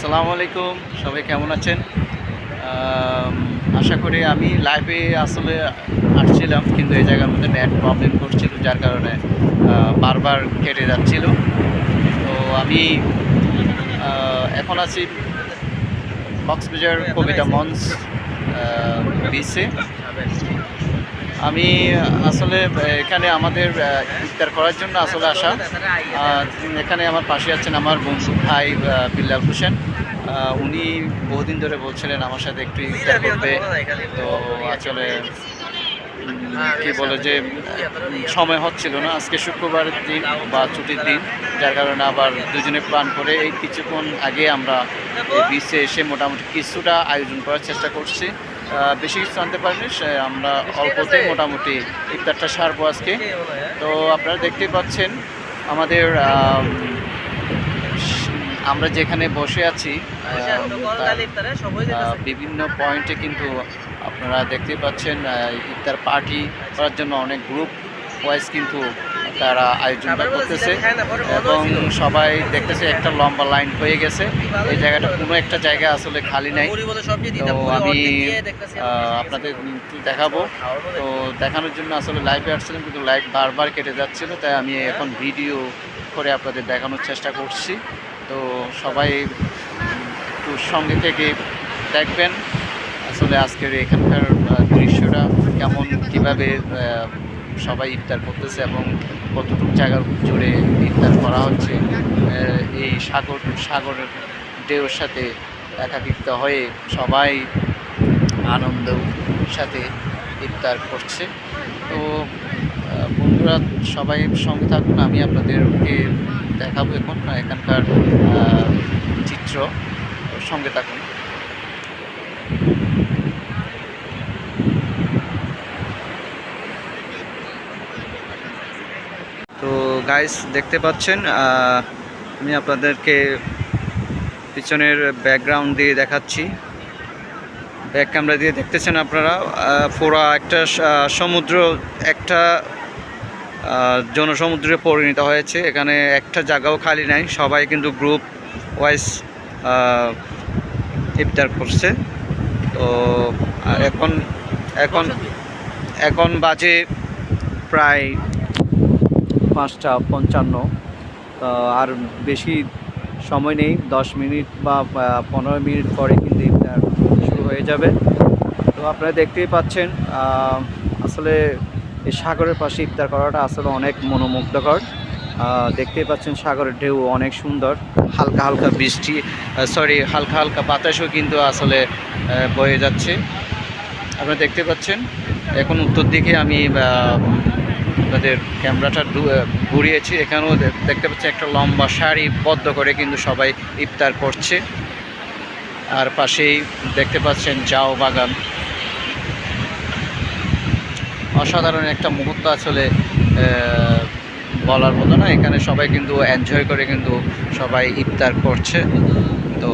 আসসালামু আলাইকুম, সবাই কেমন আছেন? আশা করি আমি লাইভে আসলে আসছিলাম, কিন্তু এই জায়গার মধ্যে নেট প্রবলেম করছিল, যার কারণে বারবার কেটে যাচ্ছিল। তো আমি এখন আছি কক্সবাজার কবিতা মঞ্চ বিচে আমি, আসলে, এখানে আমাদের ইফতার করার জন্য আসলে আসা। এখানে আমার পাশে আছেন আমার বন্ধু ভাই বিল্লাল হোসেন। উনি বহুদিন ধরে বলছিলেন আমার সাথে একটু ইফতার করবে। তো আসলে কি বলে যে, সময় হচ্ছিল না। আজকে শুক্রবারের দিন বা ছুটির দিন, যার কারণে আবার দুজনে প্ল্যান করে এই কিছুক্ষণ আগে আমরা বিচে এসে মোটামুটি কিছুটা আয়োজন করার চেষ্টা করছি। বেশি কিছু আনতে পারিনি, সে- আমরা অল্পতে মোটামুটি ইফতারটা সারবো আজকে। তো আপনারা দেখতেই পাচ্ছেন, আমাদের আমরা যেখানে বসে আছি বিভিন্ন পয়েন্টে কিন্তু আপনারা দেখতে পাচ্ছেন ইফতার পার্টি করার জন্য অনেক গ্রুপ ওয়াইজ কিন্তু তারা আয়োজনটা করতেছে এবং সবাই দেখতেছে একটা লম্বা লাইন হয়ে গেছে। এই জায়গাটা কোনো একটা জায়গা আসলে খালি নাই। তো আমি আপনাদের দেখাবো। তো দেখানোর জন্য আসলে লাইভে আসছিলাম কিন্তু লাইভ বারবার কেটে যাচ্ছিল তাই আমি এখন ভিডিও করে আপনাদের দেখানোর চেষ্টা করছি। তো সবাই একটু সঙ্গে থেকে দেখবেন আসলে আজকের এখানকার দৃশ্যটা কেমন কীভাবে সবাই ইফতার করতেছে এবং কতটুকু জায়গা জুড়ে ইফতার করা হচ্ছে এই সাগর, সাগরের ঢেউর সাথে একাকিত্ব হয়ে সবাই আনন্দ সাথে ইফতার করছে। তো বন্ধুরা সবাই সঙ্গে থাকুন, আমি আপনাদেরকে দেখাবো এখন এখানকার চিত্র। সঙ্গে থাকুন তো গাইস দেখতে পাচ্ছেন আমি আপনাদেরকে পিছনের ব্যাকগ্রাউন্ড দিয়ে দেখাচ্ছি। ব্যাক ক্যামেরা দিয়ে দেখতেছেন আপনারা পুরা একটা সমুদ্র, একটা জনসমুদ্রে পরিণত হয়েছে। এখানে একটা জায়গাও খালি নাই, সবাই কিন্তু গ্রুপ ওয়াইজ ইফতার করছে। তো এখন এখন এখন বাজে প্রায় পাঁচটা পঞ্চান্ন। আর বেশি সময় নেই, দশ মিনিট বা পনেরো মিনিট পরে কিন্তু ইফতার শুরু হয়ে যাবে। তো আপনারা দেখতেই পাচ্ছেন আসলে এই সাগরের পাশে ইফতার করাটা আসলে অনেক মনোমুগ্ধকর। দেখতেই পাচ্ছেন সাগরের ঢেউ অনেক সুন্দর। হালকা হালকা বৃষ্টি সরি হালকা হালকা বাতাসও কিন্তু আসলে বয়ে যাচ্ছে। আপনারা দেখতে পাচ্ছেন, এখন উত্তর দিকে আমি আপনাদের ক্যামেরাটা ঘুরিয়েছি। এখানেও দেখতে পাচ্ছি একটা লম্বা শাড়ি বদ্ধ করে কিন্তু সবাই ইফতার করছে। আর পাশেই দেখতে পাচ্ছেন জাও বাগান। অসাধারণ একটা মুহূর্ত আসলে বলার মতো না। এখানে সবাই কিন্তু এনজয় করে কিন্তু সবাই ইফতার করছে। তো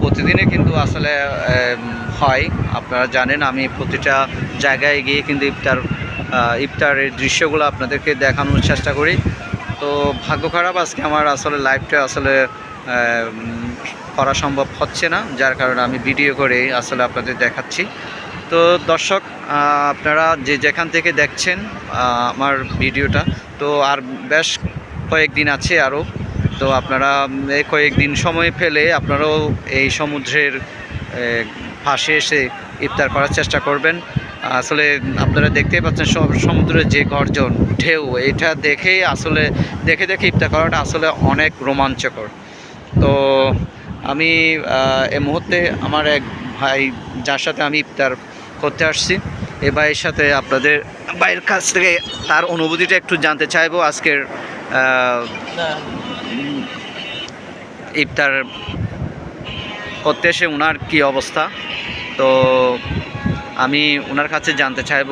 প্রতিদিনে কিন্তু আসলে হয়। আপনারা জানেন আমি প্রতিটা জায়গায় গিয়ে কিন্তু ইফতার ইফতারের দৃশ্যগুলো আপনাদেরকে দেখানোর চেষ্টা করি। তো ভাগ্য খারাপ, আজকে আমার আসলে লাইভটা আসলে করা সম্ভব হচ্ছে না, যার কারণে আমি ভিডিও করে আসলে আপনাদের দেখাচ্ছি। তো দর্শক আপনারা যে যেখান থেকে দেখছেন আমার ভিডিওটা, তো আর বেশ কয়েকদিন আছে আরও, তো আপনারা এই কয়েকদিন সময় ফেলে আপনারাও এই সমুদ্রের পাশে এসে ইফতার করার চেষ্টা করবেন। আসলে আপনারা দেখতেই পাচ্ছেন সব সমুদ্রের যে গর্জন, ঢেউ, এটা দেখেই আসলে, দেখে দেখে ইফতার করাটা আসলে অনেক রোমাঞ্চকর। তো আমি এ মুহূর্তে আমার এক ভাই, যার সাথে আমি ইফতার করতে আসছি, এ ভাইয়ের সাথে আপনাদের ভাইয়ের কাছ থেকে তার অনুভূতিটা একটু জানতে চাইব আজকের ইফতার করতে এসে ওনার কী অবস্থা? তো আমি ওনার কাছে জানতে চাইব।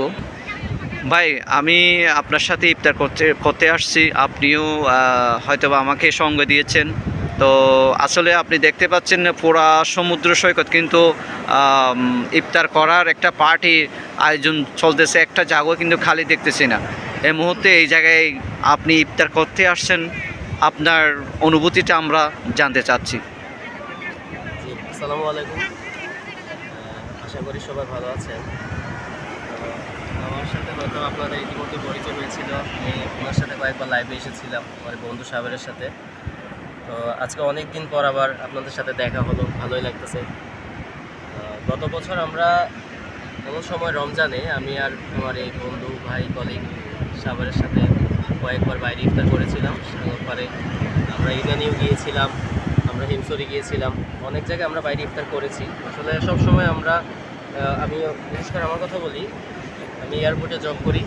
ভাই আমি আপনার সাথে ইফতার করতে করতে আসছি। আপনিও আহ, হয়তোবা আমাকে সঙ্গ দিয়েছেন। তো আসলে আপনি দেখতে পাচ্ছেন পুরা সমুদ্র সৈকত কিন্তু ইফতার করার একটা পার্টি আয়োজন চলতেছে। একটা জায়গাও কিন্তু খালি দেখতেছি না। এই মুহূর্তে এই জায়গায় আপনি ইফতার করতে আসছেন। আপনার অনুভূতিটা আমরা জানতে চাচ্ছি। আসসালামু আলাইকুম। আশা করি সবাই ভালো আছেন। আমার সাথে হয়তো আপনাদের ইতিমধ্যে পরিচয় হয়েছিল। আমি ওনার সাথে কয়েকবার লাইভে এসেছিলাম, আমার বন্ধু সাহেবের সাথে। তো, আজকে অনেক দিন পর আবার আপনাদের সাথে দেখা হলো, ভালোই লাগতেছে। গত বছর আমরা এমন সময় রমজানে আমি আর আমার এই বন্ধু, ভাই কলিগ সাগরের সাথে কয়েকবার বাইরে ইফতার করেছিলাম। পরে আমরা ইরানিও গিয়েছিলাম, আমরা হিমসরি গিয়েছিলাম। অনেক জায়গায় আমরা বাইরে ইফতার করেছি। আসলে সব সময় আমরা আমি বিশেষ করে আমার কথা বলি। আমি এয়ারপোর্টে জব করি।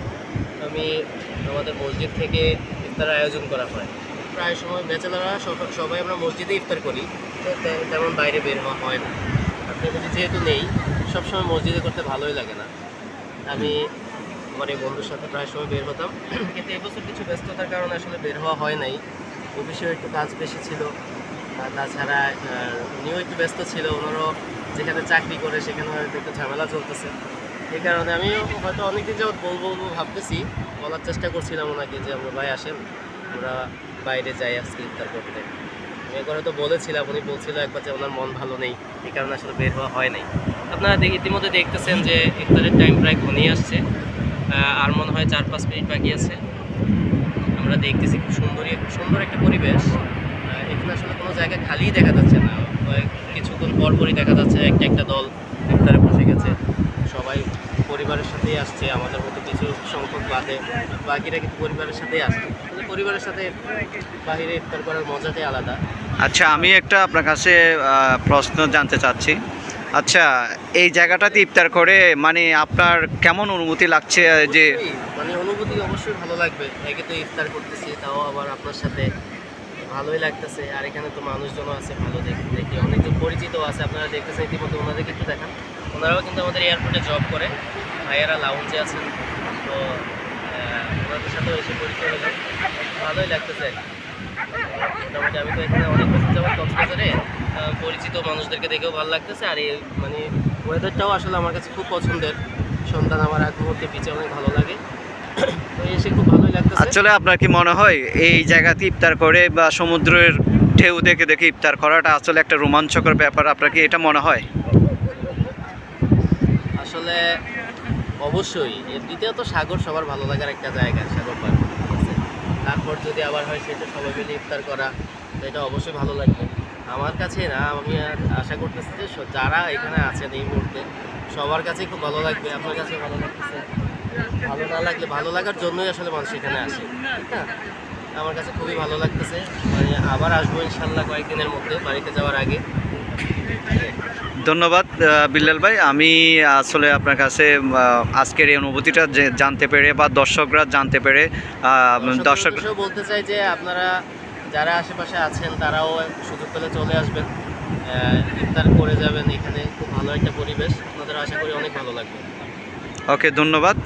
আমি আমাদের মসজিদ থেকে ইফতার আয়োজন করা হয়। প্রায় সময় ব্যাচেলাররা সব- সবাই আমরা মসজিদে ইফতার করি। তেমন বাইরে বের হওয়া হয় না। ফ্যামিলি যেহেতু নেই, সবসময় মসজিদে করতে ভালোই লাগে না। আমি আমার এই বন্ধুর সাথে প্রায় সময় বের হতাম। কিন্তু এবছর কিছু ব্যস্ততার কারণে আসলে বের হওয়া হয় নাই। অফিসেও একটু কাজ বেশি ছিল। তাছাড়া উনিও একটু ব্যস্ত ছিল। ওনারও যেখানে চাকরি করে, সেখানে হয়তো একটু ঝামেলা চলতেছে। এই কারণে আমিও হয়তো অনেকদিন যাবত বলব বলব ভাবতেছি। বলার চেষ্টা করছিলাম ওনাকে যে আমরা ভাই আসেন আমরা বাইরে যাই আজকে ইফতার করতে। আমি একবার হয়তো বলেছিলাম, উনি বলছিল একবার যে ওনার মন ভালো নেই, এই কারণে আসলে বের হওয়া হয় নাই। আপনারা ইতিমধ্যে দেখতেছেন যে ইফতারের টাইম প্রায় ঘনিয়ে আসছে। আর মনে হয় চার পাঁচ মিনিট বাকি আছে। আমরা দেখতেছি, খুব সুন্দরই সুন্দর একটা পরিবেশ। এখানে আসলে কোনো জায়গা খালিই দেখা যাচ্ছে না। কয়েক কিছুক্ষণ পর পরই দেখা যাচ্ছে একটা একটা দল ইফতারে বসে গেছে। সবাই পরিবারের সাথেই আসছে আমাদের মতো কিছু সংখ্যক বাদে বাকিরা কিন্তু পরিবারের সাথেই আসছে। পরিবারের সাথে বাহিরে ইফতার করার মজাটাই আলাদা। আচ্ছা আমি একটা আপনার কাছে প্রশ্ন জানতে চাচ্ছি। আচ্ছা এই জায়গাটাতে ইফতার করে মানে আপনার কেমন অনুভূতি লাগছে যে মানে অনুভূতি অবশ্যই ভালো লাগবে। একে তো ইফতার করতেছি তাও আবার আপনার সাথে ভালোই লাগতেছে। আর এখানে তো মানুষজনও আছে, ভালো দেখি দেখি। অনেকজন পরিচিত আছে, আপনারা দেখতেছেন ইতিমধ্যে, ওনাদেরকে একটু দেখান। ওনারাও কিন্তু আমাদের এয়ারপোর্টে জব করে, ভাইয়ারা লাউঞ্জে আছেন। তো ওনাদের সাথেও এসে পরিচয় হলো। ভালোই লাগতেছে। মোটামুটি আমি তো এখানে অনেক বছর যাব কক্সবাজারে পরিচিত মানুষদেরকে দেখেও ভালো লাগতেছে। আর এই মানে ওয়েদারটাও আসলে আমার কাছে খুব পছন্দের। সন্তান আমার এক মুহূর্তে পিছিয়ে অনেক ভালো লাগে। তো, এসে খুব লাগতেছে আসলে আপনার কি মনে হয় এই জায়গাতে ইফতার করে বা সমুদ্রের ঢেউ দেখে দেখে ইফতার করাটা আসলে একটা রোমাঞ্চকর ব্যাপার? আপনার কি এটা মনে হয়? আসলে অবশ্যই। এমনিতেও তো সাগর সবার ভালো লাগার একটা জায়গা সাগর পার। তারপর যদি আবার হয় সেটা সবাই মিলে ইফতার করা তো এটা অবশ্যই ভালো লাগবে। আমার কাছে না আমি আর আশা করতেছি যে যারা এখানে আছেন এই মুহূর্তে সবার কাছেই খুব ভালো লাগবে আপনার কাছে ভালো লাগতেছে। ভালো না লাগলে ভালো লাগার জন্যই আসলে মানুষ এখানে আসে। না আমার কাছে খুবই ভালো লাগতেছে। মানে আবার আসব ইনশাল্লাহ কয়েকদিনের মধ্যে বাড়িতে যাওয়ার আগে। ধন্যবাদ বিল্লাল ভাই। আমি আসলে আপনার কাছে আজকের এই অনুভূতিটা যে জানতে পেরে বা দর্শকরা জানতে পেরে দর্শক বলতে চাই যে আপনারা যারা আশেপাশে আছেন তারাও সুযোগ পেলে চলে আসবেন। ইফতার করে যাবেন এখানে। খুব ভালো একটা পরিবেশ। আপনাদের আশা করি অনেক ভালো লাগবে। ওকে, ধন্যবাদ।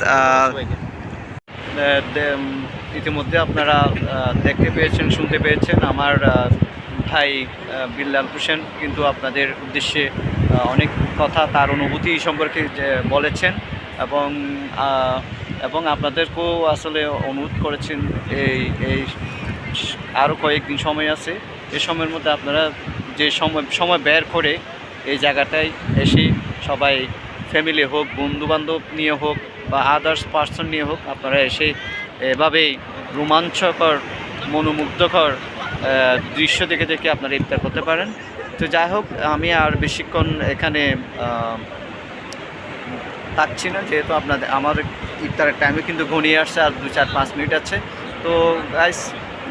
ইতিমধ্যে আপনারা দেখতে পেয়েছেন, শুনতে পেয়েছেন আমার ভাই বিল্লাল হোসেন। কিন্তু আপনাদের উদ্দেশ্যে অনেক কথা তার অনুভূতি সম্পর্কে বলেছেন এবং এবং আপনাদেরকেও আসলে অনুরোধ করেছেন এই এই আরও কয়েকদিন সময় আছে। এ সময়ের মধ্যে আপনারা যে সময় সময় বের করে এই জায়গাটায় এসে সবাই ফ্যামিলি হোক, বন্ধুবান্ধব নিয়ে হোক বা আদার্স পার্সন নিয়ে হোক, আপনারা এসে এভাবেই রোমাঞ্চকর, মনোমুগ্ধকর দৃশ্য দেখে দেখে আপনারা ইফতার করতে পারেন। তো যাই হোক, আমি আর বেশিক্ষণ এখানে থাকছি না, যেহেতু আপনাদের, আমার ইফতারের টাইমে কিন্তু ঘনিয়ে আসছে, আর দু চার পাঁচ মিনিট আছে। তো গাইস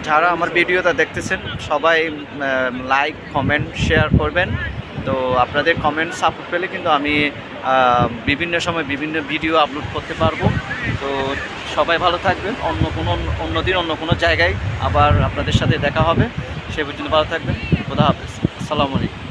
যারা আমার ভিডিওটা দেখতেছেন, সবাই লাইক কমেন্ট শেয়ার করবেন। তো আপনাদের কমেন্ট সাপোর্ট পেলে কিন্তু আমি বিভিন্ন সময় বিভিন্ন ভিডিও আপলোড করতে পারব। তো সবাই ভালো থাকবেন। অন্য কোনো অন্য দিন অন্য কোনো জায়গায় আবার আপনাদের সাথে দেখা হবে। সে পর্যন্ত ভালো থাকবেন। খোদা হাফেজ। আসসালামু আলাইকুম।